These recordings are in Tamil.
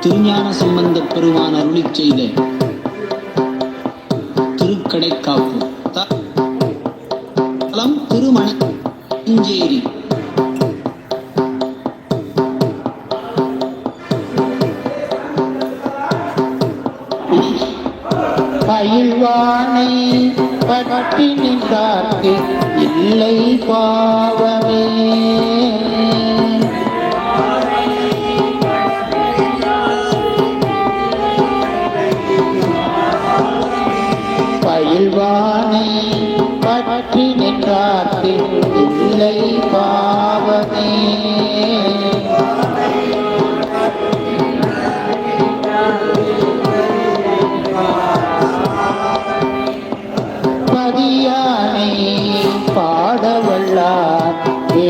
திருஞான சம்பந்தப் பெருமான் அருளி செய்த திருக்கடைக்காப்பு. தலம் திருமணஞ்சேரி. பயில்வானை பற்றி நின்றார்க்கு இல்லை பாவமே.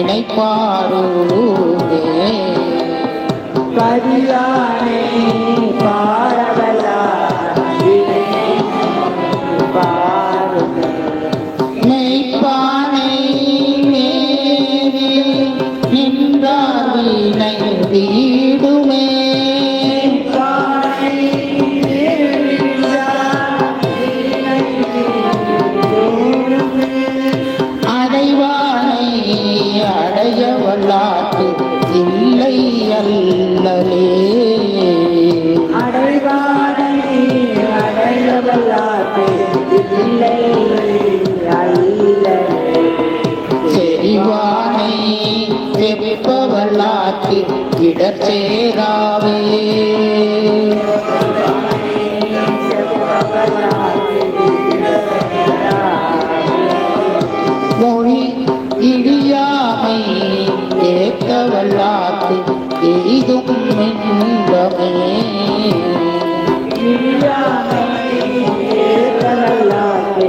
இணைப்பாருவே பதியானே வெப்பவல்லாக்கு இடர் சேராவே மொழி இடியாமை ஏற்கவல்லாக்கு எய்தும் இன்பமே பெண்ணானே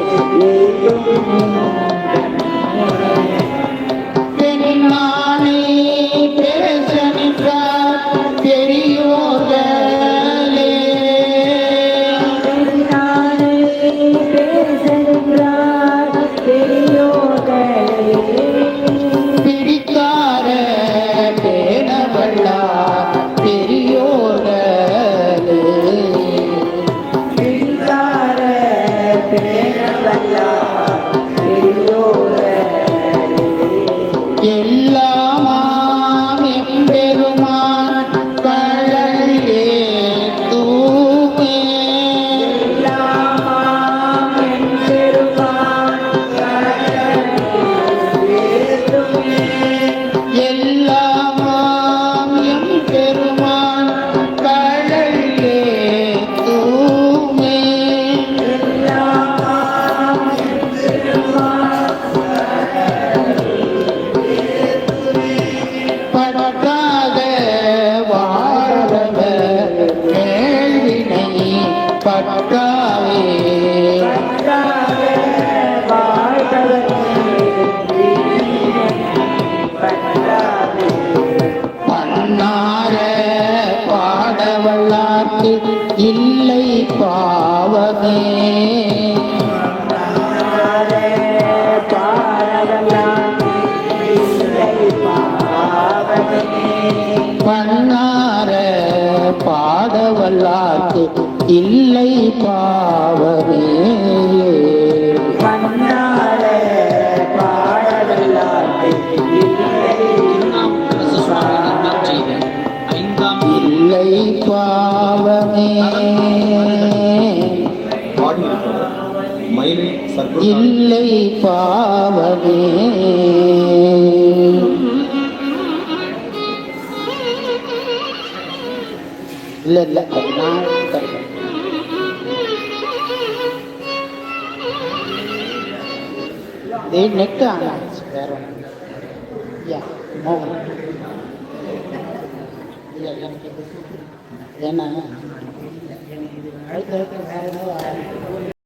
ইল্লাল্লাহ யாக்கு இல்லை பாவமே. மன்னார பாடவல்லாக்கு இல்லை பாவமே. இல்லை பாவமே. இல்ல இல்ல நான் தரேன். இது நெட் ஆனாச்சு வேற யா மோகன் இல்ல எனக்கு ஏன்னா அடுத்த அடுத்து வேற ஏதாவது